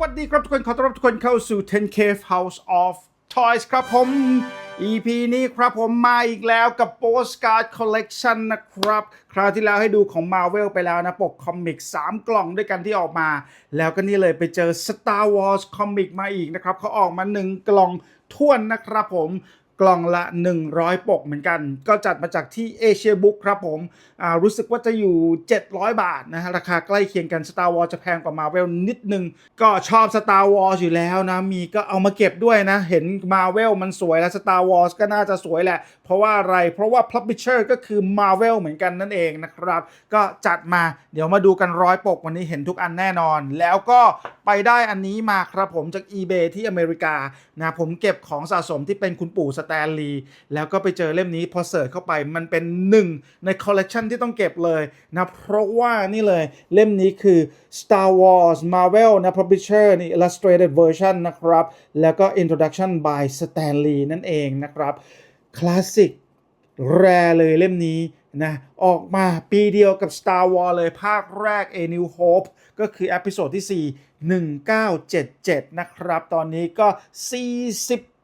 วัสดีครับทุกคน ขอต้อนรับทุกคนเข้าสู่ 10K House of Toys ครับผม EP นี้ครับผมมาอีกแล้วกับ Postcard Collection นะครับ คราวที่แล้วให้ดูของ Marvel ไปแล้วนะปกคอมิก 3 กล่องด้วยกันที่ออกมา แล้วก็นี่เลยไปเจอ Star Wars คอมิกมาอีกนะครับเขาออกมา 1 กล่องท่วนนะครับผม กล่องละ 100 ปกเหมือนกัน ก็จัดมาจากที่เอเชียบุ๊กครับผมรู้สึกว่าจะอยู่ 700 บาทนะฮะราคาใกล้เคียงกัน Star Wars จะแพงกว่า Marvel นิดนึง ก็ชอบ Star Wars อยู่แล้วนะ มีก็เอามาเก็บด้วยนะ เห็น Marvel มันสวยแล้ว Star Wars ก็น่าจะสวยแหละ เพราะว่าอะไร เพราะว่า Publisher ก็คือ Marvel เหมือนกันนั่นเองนะครับ ก็จัดมาเดี๋ยวมาดูกันร้อยปกวันนี้เห็นทุกอันแน่นอน แล้วก็ไปได้อันนี้มาครับผมจาก eBay ที่อเมริกานะผมเก็บของสะสมที่เป็นคุณปู่สแตนลีย์แล้วก็ไปเจอเล่มนี้พอเสิร์ชเข้าไปมันเป็นหนึ่งในคอลเลกชันที่ต้องเก็บเลยนะเพราะว่านี่เลยเล่มนี้คือ Star Wars Marvel นะ Publisher นี่ Illustrated Version นะครับ แล้วก็ Introduction by Stanley นั่นเองนะครับคลาสสิกแรเลยเล่มนี้นะออกมาปีเดียวกับ Star Wars เลยภาคแรก A New Hope ก็คืออพิโซดที่ 4 1977 นะครับ ตอนนี้ก็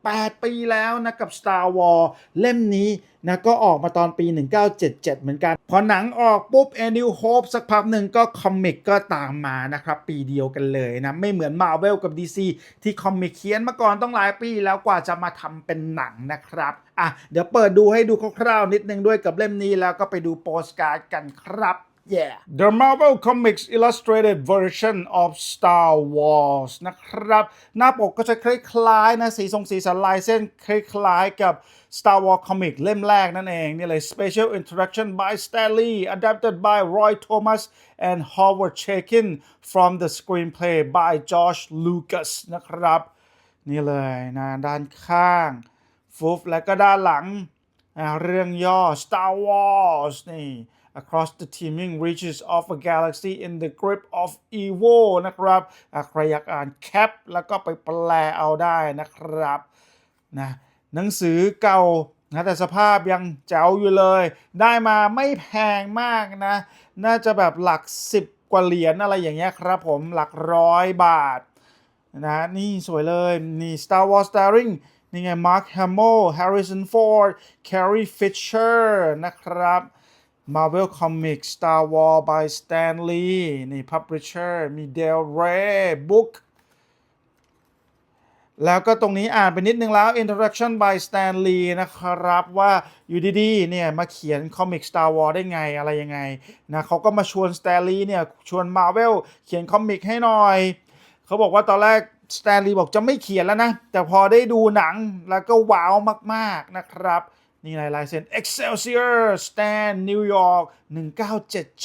8 ปีแล้วนะกับ Star Wars เล่มนี้นะก็ออกมาตอนปี 1977 เหมือนกัน พอหนังออกปุ๊บ A New Hope สักพักหนึ่งก็คอมิกก็ตามมานะครับ ปีเดียวกันเลยนะ ไม่เหมือน Marvel กับ DC ที่คอมิกเขียนมาก่อนต้องหลายปีแล้วกว่าจะมาทำเป็นหนังนะครับอะเดี๋ยวเปิดดูให้ดูคร่าวๆนิดนึงด้วยกับเล่มนี้แล้วก็ไปดูโปสการ์ดกันครับ Yeah The Marvel Comics Illustrated Version of Star Wars นะครับ หน้าปกก็จะคล้ายๆนะ สีทรงสีสันลายเส้นคล้ายๆกับ Star Wars Comic เล่มแรกนั่นเอง นี่เลย Special Introduction by Stan Lee adapted by Roy Thomas and Howard Chaykin from the screenplay by George Lucas นะครับ นี่เลยนะด้านข้างฟุบและก็ด้านหลัง เรื่องย่อ Star Wars นี่ across the teeming reaches of a galaxy in the grip of evil นะครับใครอยากอ่านแคปแล้วก็ไปแปลเอาได้นะครับนะหนังสือเก่านะแต่สภาพยังเจ๋วอยู่เลย ได้มาไม่แพงมากนะ น่าจะแบบหลัก 10 กว่าเหรียญอะไรอย่างเงี้ยครับผมหลักร้อยบาทนะนี่สวยเลย นี่ Star Wars starring นี่ไง Mark Hamill Harrison Ford Carrie Fisher นะครับ Marvel Comics Star Wars by Stan Lee นี่ Publisher มี Del Rey Book แล้วก็ตรงนี้อ่านไปนิดนึงแล้ว Introduction by Stan Lee นะครับว่าอยู่ดีๆเนี่ยมาเขียนคอมิก Star Wars ได้ไงอะไรยังไงนะเขาก็มาชวน Stan Lee เนี่ยชวน Marvel เขียนคอมิกให้หน่อย เขาบอกว่าตอนแรก Stanley บอกจะไม่เขียนแล้วนะ แต่พอได้ดูหนังแล้วก็ว้าวมากๆนะครับ นี่ลายลายเซ็น Excelsior Stan New York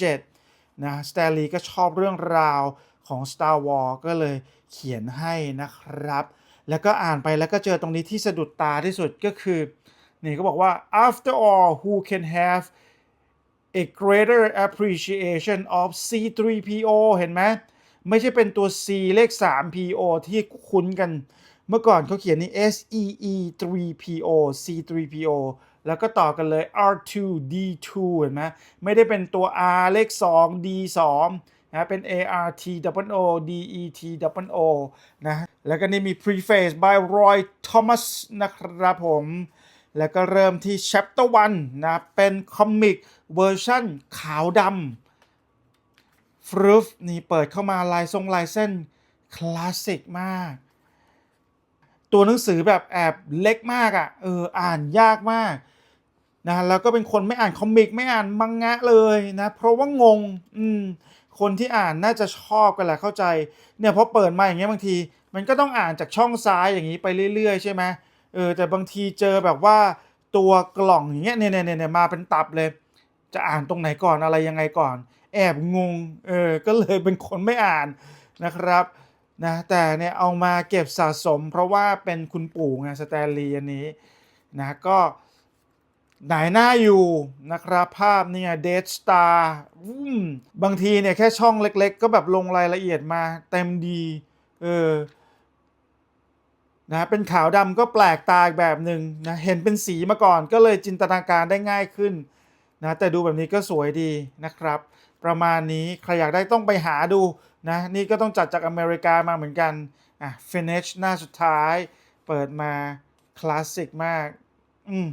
1977 นะ Stanley ก็ชอบเรื่องราวของ Star Wars ก็เลยเขียนให้นะครับ แล้วก็อ่านไปแล้วก็เจอตรงนี้ที่สะดุดตาที่สุดก็คือ นี่ก็บอกว่า after all who can have a greater appreciation of C3PO เห็นไหมไม่ใช่เป็นตัว C เลข 3PO ที่คุ้นกัน เมื่อก่อนเขาเขียนนี่ SEE 3PO C3PO แล้วก็ต่อกันเลย R2D2 เห็นไหมไม่ได้เป็นตัว R เลข 2 D2 นะเป็น ART double O DET double O นะแล้วก็นี่มี preface by Roy Thomas นะครับผม แล้วก็เริ่มที่ chapter 1 นะ เป็นคอมิกเวอร์ชั่นขาวดำฟรุฟนี่เปิดเข้ามาลายทรงลายเส้น คลาสสิกมาก ตัวหนังสือแบบแอบเล็กมากอะ่ะเอออ่านยากมากนะแล้วก็เป็นคนไม่อ่านคอมิกไม่อ่านมังงะเลยนะเพราะว่างงอืมคนที่อ่านน่าจะชอบกันแหละเข้าใจเนี่ยพอเปิดมาอย่างเงี้ยบางที มันก็ต้องอ่านจากช่องซ้ายอย่างนี้ไปเรื่อย ๆ ใช่ไหมเออแต่บางทีเจอแบบว่าตัวกล่องอย่างเงี้ยเนี่ยเนี่ยเนี่ยมาเป็นตับเลย จะอ่านตรงไหนก่อนอะไรยังไงก่อน แอบงงเออก็เลยเป็นคนไม่อ่านนะครับ นะแต่เนี่ยเอามาเก็บสะสม เพราะว่าเป็นคุณปู่ไงสแตนลีย์อันนี้นะก็หนายหน้าอยู่นะครับภาพเนี่ยเดสตาร์บางทีเนี่ยแค่ช่องเล็กๆ ก็แบบลงรายละเอียดมาเต็มดีเออนะเป็นขาวดำก็แปลกตาอีกแบบหนึ่งนะเห็นเป็นสีมาก่อนก็เลยจินตนาการได้ง่ายขึ้นนะแต่ดูแบบนี้ก็สวยดีนะครับ ประมาณนี้ใครอยากได้ต้องไปหาดูนะนี่ก็ต้องจัดจากอเมริกามาเหมือนกันอะ finish หน้าสุดท้ายเปิดมาคลาสสิกมากอืม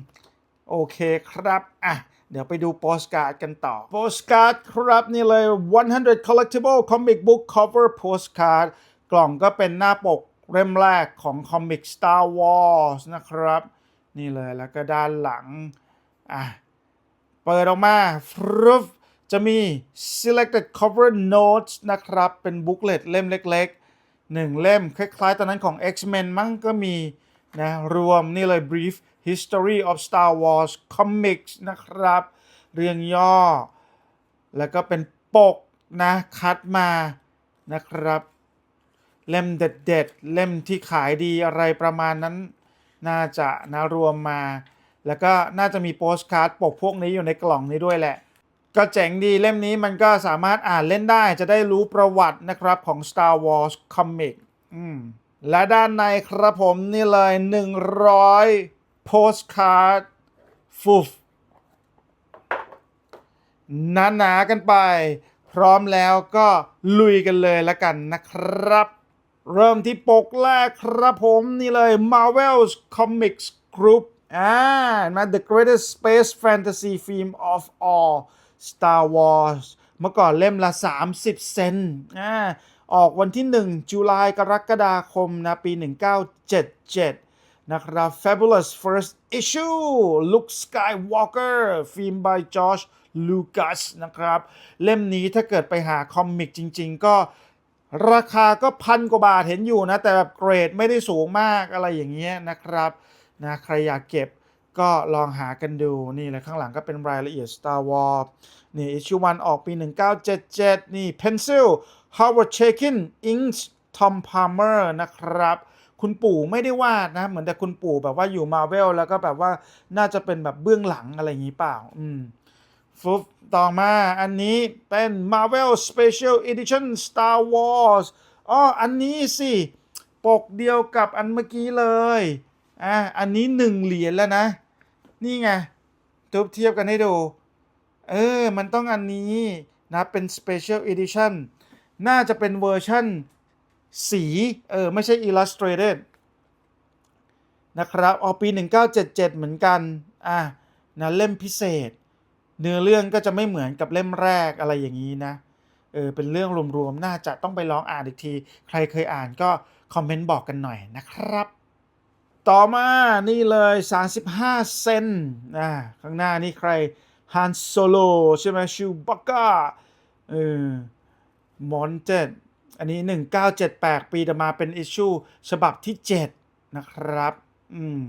โอเคครับอะเดี๋ยวไปดูโปสการ์ดกันต่อโปสการ์ดครับนี่เลย 100 collectible comic book cover postcard กล่องก็เป็นหน้าปกเล่มแรกของคอมิก Star Wars นะครับ นี่เลยแล้วก็ด้านหลังอะเปิดออกมาฟรุบ จะมี selected cover notes นะครับ เป็นบุ๊กเลตเล่มเล็กๆหนึ่งเล่มคล้ายๆ ตอนนั้นของ X-Men มั้งก็มีนะรวมนี่เลย brief history of Star Wars comics นะครับ เรื่องย่อ แล้วก็เป็นปกนะคัดมานะครับ เล่มเด็ดๆ เล่มที่ขายดีอะไรประมาณนั้น น่าจะนะรวมมา แล้วก็น่าจะมีโปสการ์ดปกพวกนี้อยู่ในกล่องนี้ด้วยแหละ ก็เจ๋งดีเล่มนี้มันก็สามารถอ่านเล่นได้จะได้รู้ประวัตินะครับของ Star Wars Comic อืมและด้านในครับผมนี่เลย 100โปสการ์ดฟุฟหนาๆกันไป พร้อมแล้วก็ลุยกันเลยละกันนะครับ เริ่มที่ปกแรกครับผมนี่เลย Marvel's Comics Group อ่ามา The Greatest Space Fantasy Film of All Star Wars เมื่อก่อนเล่มละ 30 เซนต์อ่าออกวันที่ 1 จุลายกรกฎาคมนะปี 1977 นะครับ Fabulous First Issue Luke Skywalker ฟิล์ม by George Lucas นะครับ เล่มนี้ถ้าเกิดไปหาคอมิกจริง ๆ ก็ราคาก็พันกว่าบาทเห็นอยู่นะ แต่แบบเกรดไม่ได้สูงมากอะไรอย่างเงี้ยนะครับนะใครอยากเก็บ ก็ลองหากันดูนี่เลยข้างหลังก็เป็นรายละเอียด Star Wars นี่ issue 1ออกปี 1977 นี่ pencil Howard Chaykin inks Tom Palmer นะครับ คุณปู่ไม่ได้วาดนะ เหมือนแต่คุณปู่แบบว่าอยู่ Marvel แล้วก็แบบว่าน่าจะเป็นแบบเบื้องหลังอะไรอย่างนี้เปล่า อืมฟุบต่อมาอันนี้เป็น Marvel Special Edition Star Wars อ๋ออันนี้สิ ปกเดียวกับอันเมื่อกี้เลยอะอันนี้หนึ่งเหรียญแล้วนะ นี่ไงทุบเทียบกันให้ดู เออ มันต้องอันนี้นะเป็น Special Edition น่าจะเป็นเวอร์ชั่นสี เออ ไม่ใช่ Illustrated นะครับออกปี 1977 เหมือนกัน อะนะเล่มพิเศษ เนื้อเรื่องก็จะไม่เหมือนกับเล่มแรกอะไรอย่างนี้นะ เออ เป็นเรื่องรวมๆ น่าจะต้องไปลองอ่านอีกที ใครเคยอ่านก็คอมเมนต์บอกกันหน่อยนะครับ ต่อมานี่เลย 35 เซนอ่าข้างหน้านี่ใครฮันโซโลใช่ไหมชูบักก้าเออมอนเต็ดอันนี้ 1978 ปีต่อมาเป็นอิชชูฉบับที่ 7 นะครับ อืม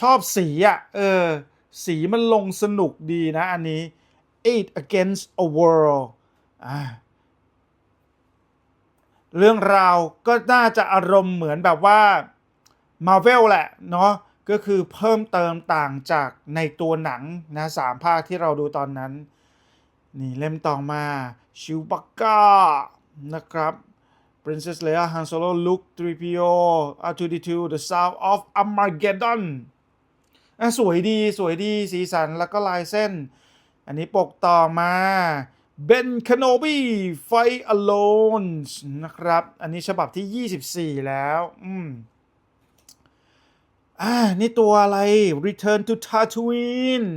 ชอบสีอะ่ะ เออ สีมันลงสนุกดีนะอันนี้ Eight Against a World อ่าเรื่องราวก็น่าจะอารมณ์เหมือนแบบว่า Marvel แหละเนาะก็คือเพิ่มเติมต่างจากในตัวหนังนะสามภาคที่เราดูตอนนั้น นี่เล่มต่อมาชิวบักก้านะครับ Princess Leia Han Solo Luke 3PO R2D2 The Sound of Armageddon อะสวยดีสวยดีสีสันแล้วก็ลายเส้น อันนี้ปกต่อมาเบนคโนบีไฟ Alone นะครับ อันนี้ฉบับที่ 24 แล้ว อืม อ่านี่ตัวอะไร Return to Tatooine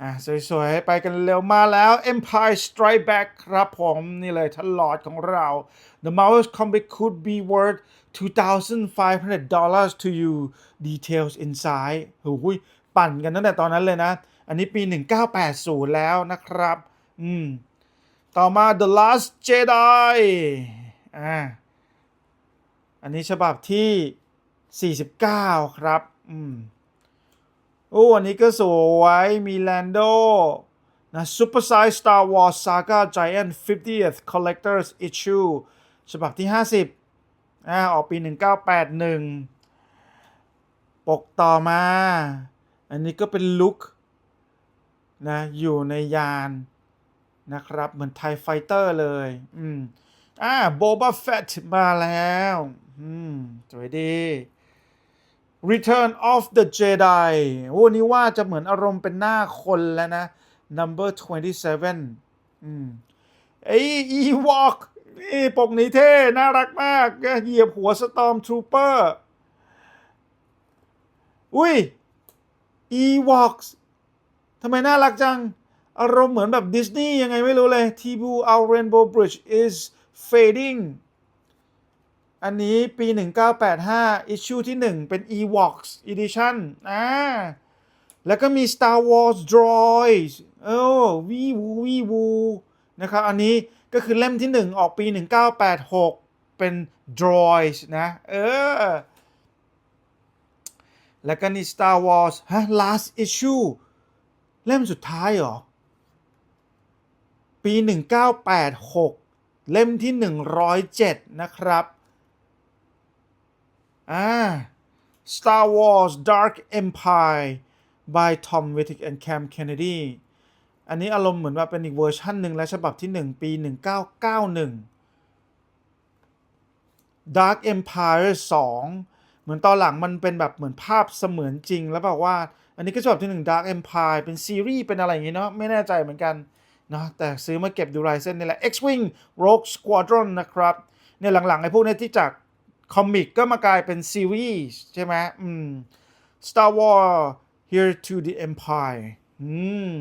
อะสวยๆ ไปกันเร็วมาแล้ว Empire Strike Back ครับผมนี่เลยท่านลอดของเรา The Marvel comic could be worth $2,500 to you details inside หูยปั่นกันตั้งแต่ตอนนั้นเลยนะ อันนี้ปี 1980 แล้วนะครับ อืม ต่อมา The Last Jedi อ่าอันนี้ฉบับที่ 49 ครับ อืม โอ้อันนี้ก็สวย มีแลนโดนะ Super Size Star Wars Saga Giant 50th Collector's Issue ฉบับที่ 50อ่าออกปี 1981 ปกต่อมา อันนี้ก็เป็นลุคนะ อยู่ในยานนะครับ เหมือนไทไฟเตอร์เลย อืมอ่าโบบาเฟตมาแล้ว อืม สวยดี Return of the Jedi โอ้นี่ว่าจะเหมือนอารมณ์เป็นหน้าคนแล้วนะ number 27 อืมไอ้อีวอกนี่ปกนี้เท่ น่ารักมาก เหยียบหัวสตอมทรูเปอร์อุ้ย e w o k s ทำไมน่ารักจัง อารมณ์เหมือนแบบดิสนีย์ยังไงไม่รู้เลย t b u our rainbow bridge is fading อันนี้ปี 1985 issue ที่ 1 เป็น e w o k s edition อ่า แล้วก็มี Star Wars Droids เออวีวูวีวูนะครับ อันนี้ก็คือเล่มที่ 1 ออกปี 1986 เป็น Droids นะ เออ แล้วก็นี่ Star Wars ฮะ last issue เล่มสุดท้ายเหรอ ปี 1986 เล่มที่ 107 นะครับ อ่า Star Wars Dark Empire by Tom Wittig and Cam Kennedy อันนี้อารมณ์เหมือนว่าเป็นอีกเวอร์ชันหนึ่งและฉบับที่ 1 ปี 1991 Dark Empire 2 เหมือนตอนหลังมันเป็นแบบเหมือนภาพเสมือนจริง แล้วแบบว่า อันนี้ก็ฉบับที่ 1 Dark Empire เป็นซีรีส์เป็นอะไรอย่างงี้เนาะไม่แน่ใจเหมือนกันเนาะแต่ซื้อมาเก็บดูลายเส้นนี่แหละ X-Wing Rogue Squadron นะครับเนี่ยหลังๆไอ้พวกเนี้ยที่จาก คอมิกก็มากลายเป็นซีรีส์ใช่ไหมอืม Star Wars Here to the Empire อืม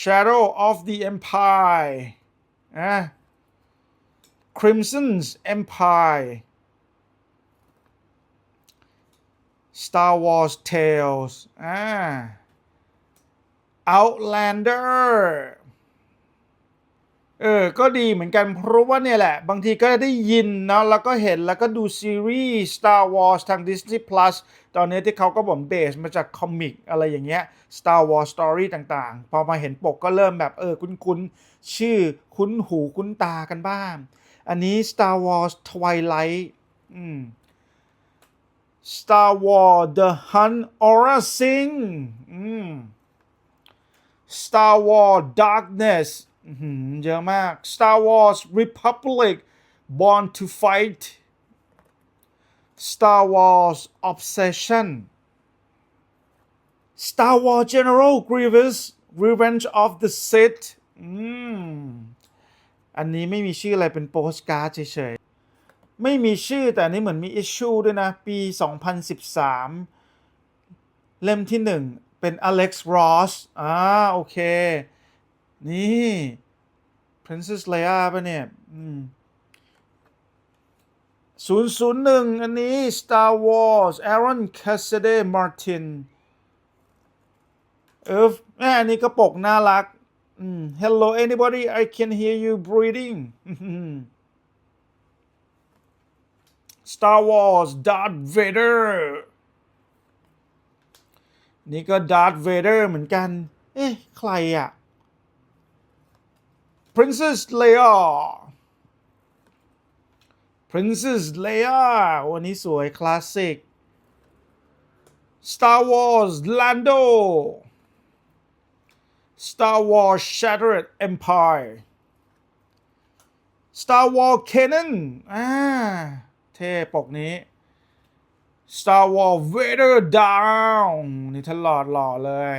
Shadow of the Empire อ่ะ Crimson's Empire Star Wars Tales อ่า Outlander เออ ก็ดีเหมือนกัน เพราะว่าเนี่ยแหละ บางทีก็ได้ยินเนาะแล้วก็เห็นแล้วก็ดูซีรีส์ Star Wars ทาง Disney Plus ตอนนี้ที่เขาก็บอกเบสมาจากคอมิกอะไรอย่างเงี้ย Star Wars Story ต่างๆ พอมาเห็นปกก็เริ่มแบบเออคุ้นๆ ชื่อคุ้นหูคุ้นตากันบ้าง อันนี้ Star Wars Twilight อืม Star Wars The Hunt Aura Sing อืม Star Wars Darkness เยอะมาก Star Wars Republic Born to Fight Star Wars Obsession Star Wars General Grievous Revenge of the Sith อันนี้ไม่มีชื่ออะไรเป็นโปสการ์ดเฉยๆ ไม่มีชื่อแต่อันนี้เหมือนมีอิชชูด้วยนะ ปี 2013 เล่มที่1เป็น Alex Ross อ่าโอเค นี่ Princess Leia ป่ะเนี่ยอืม001อันนี้ Star Wars Aaron Cassidy Martin เออแม่อันนี้ก็ปกน่ารักอืม Hello anybody I can hear you breathing Star Wars Darth Vader นี่ก็ Darth Vader เหมือนกัน เอ๊ะ ใครอะ Princess Leia Princess Leia วันนี้สวยคลาสสิก Star Wars Lando Star Wars Shattered Empire Star Wars Canon อ่า เท่ปกนี้ Star Wars Vader Down นี่ทลอดหล่อเลย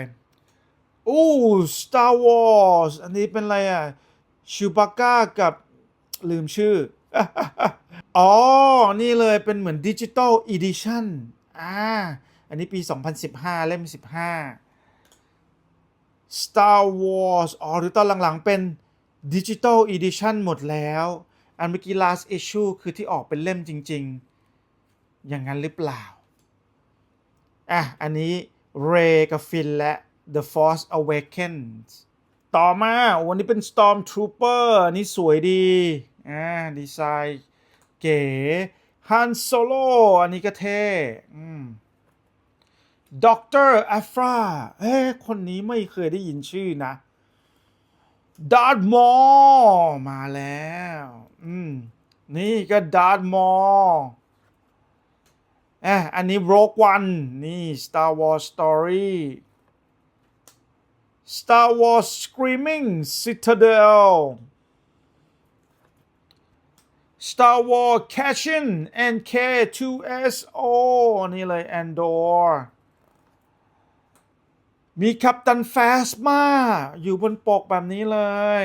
อู้ Star Wars อันนี้เป็นอะไรอะ ชูบาก้ากับลืมชื่อ อ๋อ นี่เลยเป็นเหมือนดิจิตอลอีดิชั่นอ่า อันนี้ปี 2015 เล่ม 15 Star Wars อ๋อ หรือตอนหลังๆ เป็นดิจิตอลอีดิชั่นหมดแล้ว อันเมื่อกี้ last issue คือที่ออกเป็นเล่มจริง ๆ อย่างนั้นหรือเปล่า อะ อันนี้เรกับฟินและ The Force Awakens ต่อมาวันนี้เป็น Stormtrooper อันนี้สวยดี อ่า ดีไซน์เก๋ Han Solo อันนี้ก็เท่อืมด็อกเตอร์อัฟราเอ้คนนี้ไม่เคยได้ยินชื่อนะดาร์ดมอมาแล้ว อืม นี่ก็ดาร์ดมออะอันนี้ Rogue One นี่ Star Wars Story Star Wars Screaming Citadel Star Wars Cashin and K2SO นี่เลย Andor มีคัปตันแฟสมาอยู่บนปกแบบนี้เลย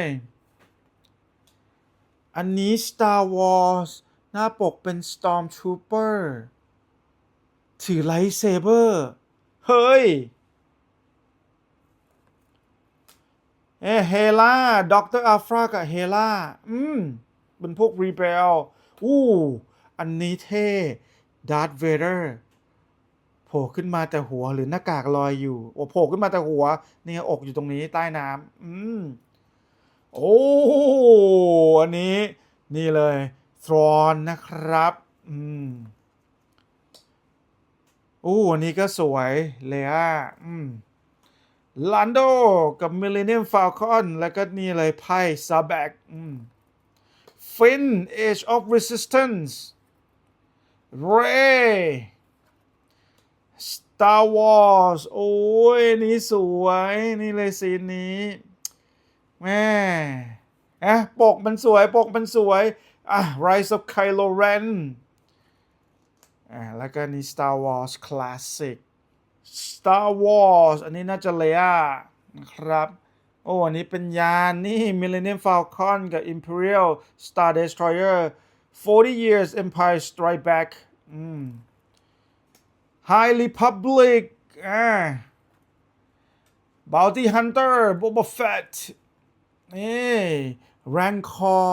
อันนี้ Star Wars หน้าปกเป็น Stormtrooper ถือไลท์เซเบอร์ เฮ้ย เอเฮล่าด็อกเตอร์อัลฟรากับเฮล่าอืมเป็นพวกรีเบลอู้อันนี้เท่ดาร์ธเวเดอร์โผล่ขึ้นมาแต่หัวหรือหน้ากากลอยอยู่โอ้โผล่ขึ้นมาแต่หัวนี่ไงอกอยู่ตรงนี้ใต้น้ำอืมโอ้อันนี้นี่เลยทรอนนะครับ อืมอู้อันนี้ก็สวยเลยอะอืม ลันโดกับมิเลเนียมฟ a ลคอนแล้วก็นี่เลยไพ่ซาแบกฟิน Age of Resistance เร Star Wars โอ้ย นี่สวย นี่เลยซีนนี้แม่อะปกมันสวย ปกมันสวย อะ Rise of Kylo Ren อะแล้วก็นี่ Star Wars Classic Star Wars อันนี้น่าจะเลย่านะครับโอ้อันนี้เป็นยานนี่ Millennium Falcon กับ Imperial Star Destroyer 40 years Empire Strike Back อืม High Republic อ่า Bounty Hunter Boba Fett นี่ Rancor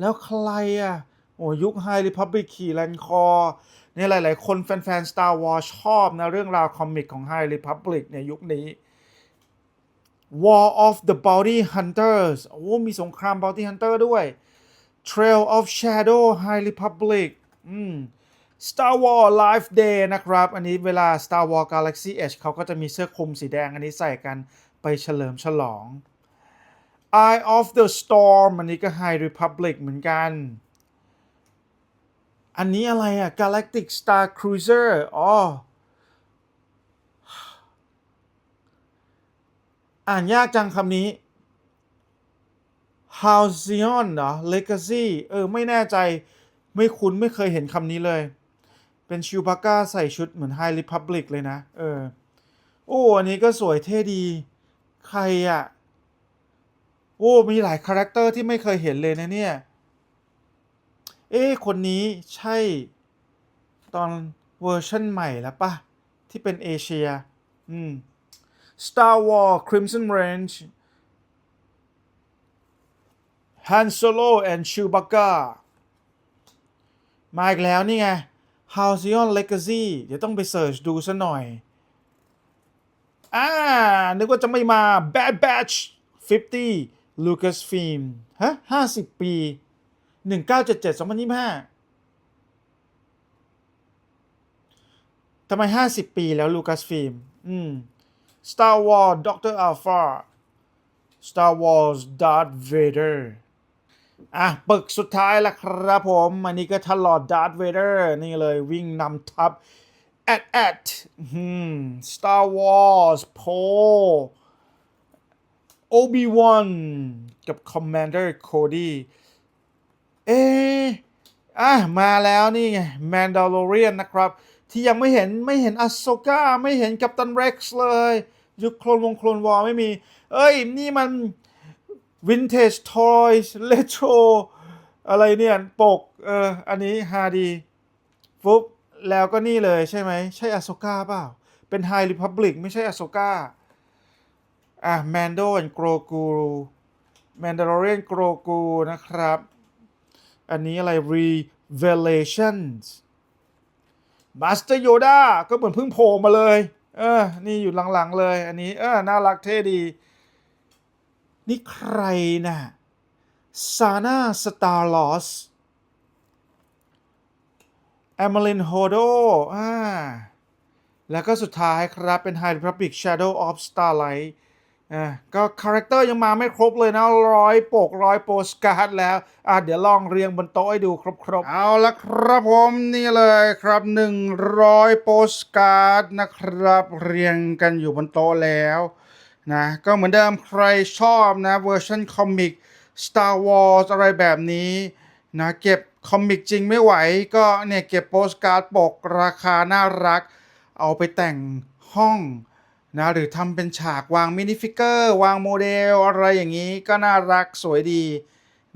แล้วใครอะ โอ้ยุค High Republic ขี่ Rancor เนี่ยหลาย ๆ คนแฟนๆ Star Wars ชอบนะ เรื่องราวคอมิกของ High Republic ในยุคนี้ War of the Bounty Hunters โอ้มีสงคราม Bounty Hunter ด้วย Trail of Shadow High Republic อืม Star Wars Life Day นะครับ อันนี้เวลา Star Wars Galaxy Edge เขาก็จะมีเสื้อคลุมสีแดงอันนี้ใส่กันไปเฉลิมฉลอง Eye of the Storm อันนี้ก็ High Republic เหมือนกัน อันนี้อะไรอะ Galactic Star Cruiser อ๋อ อ่านยากจังคำนี้ Halcyon เหรอ Legacy เออ ไม่แน่ใจ ไม่คุ้น ไม่เคยเห็นคำนี้เลย เป็นชิวบาก้าใส่ชุดเหมือน High Republic เลยนะ เออ โอ้ อันนี้ก็สวยเท่ดี ใครอะโอ้ มีหลายคาแรคเตอร์ที่ไม่เคยเห็นเลยนะเนี่ย เอ๊คนนี้ใช่ตอนเวอร์ชันใหม่แล้วปะที่เป็นเอเชีย อืม Star Wars Crimson Range Han Solo and Chewbacca มาอีกแล้วนี่ไง Halcyon Legacy เดี๋ยวต้องไปเสิร์ชดูซะหน่อย อ่า นึกว่าจะไม่มา Bad Batch 50 Lucasfilm ฮะ 50 ปี 1977 2025ทำไม 50 ปีแล้ว Lucasfilm อืม Star Wars Doctor Alpha Star Wars Darth Vader อะ ปึกสุดท้ายแล้วครับผม อันนี้ก็ทลอด Darth Vader นี่เลยวิ่งนำทัพ at at อืม Star Wars Poe Obi-Wan กับ Commander Cody เอ๊ะอะมาแล้วนี่ไง Mandalorian นะครับ ที่ยังไม่เห็นไม่เห็นอ s โ k a ไม่เห็นกัปตัน Rex เลยยุคโคลนวงโคลนวอลไม่มี เอ้ย นี่มัน Vintage Toys Retro อะไรเนี่ยปก เออ อันนี้ฮาดีฟุ๊บแล้วก็นี่เลยใช่ไหม ใช่อ s โ k a เปล่า เป็น High Republic ไม่ใช่อ s โ k a อะ Mando and Grogu Mandalorian Grogu นะครับ อันนี้อะไร Revelations Master Yoda ก็เหมือนเพิ่งโผล่มาเลย เออ นี่อยู่หลังๆเลย อันนี้ เออ น่ารักเท่ดี นี่ใครนะซาน่าสตาร์ลอสแอม l ลินโฮโดอ่าแล้วก็สุดท้ายครับเป็น High Republic Shadow of Starlight อะก็คาแรคเตอร์ยังมาไม่ครบเลยนะร้อยปกร้อยโปสการ์ดแล้วอะเดี๋ยวลองเรียงบนโต๊ะให้ดูครบๆ เอาละครับผมนี่เลยครับ 100 โปสการ์ดนะครับ เรียงกันอยู่บนโต๊ะแล้วนะก็เหมือนเดิมใครชอบนะเวอร์ชันคอมิก Star Wars อะไรแบบนี้นะเก็บคอมิกจริงไม่ไหว ก็เนี่ยเก็บโปสการ์ดปกราคาน่ารัก เอาไปแต่งห้อง นะหรือทำเป็นฉากวางมินิฟิกเกอร์วางโมเดลอะไรอย่างนี้ก็น่ารักสวยดี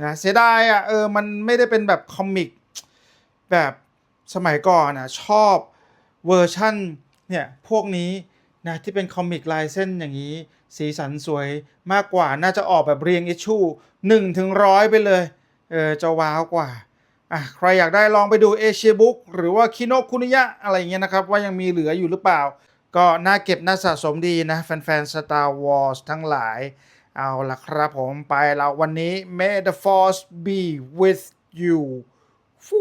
นะเสียดายอะเออมันไม่ได้เป็นแบบคอมิกแบบสมัยก่อนนะชอบเวอร์ชั่นเนี่ยพวกนี้นะที่เป็นคอมิกลายเส้นอย่างนี้ สีสันสวยมากกว่าน่าจะออกแบบเรียงอิชชูหนึ่งถึงร้อยไปเลยเออจะว้าวกว่าอะใครอยากได้ลองไปดูเอเชียบุ๊กหรือว่าคิโนคุนิยะอะไรเงี้ยนะครับ ว่ายังมีเหลืออยู่หรือเปล่า ก็น่าเก็บน่าสะสมดีนะแฟนๆ Star Wars ทั้งหลาย เอาละครับผมไปแล้ววันนี้ May the Force be with you ฟู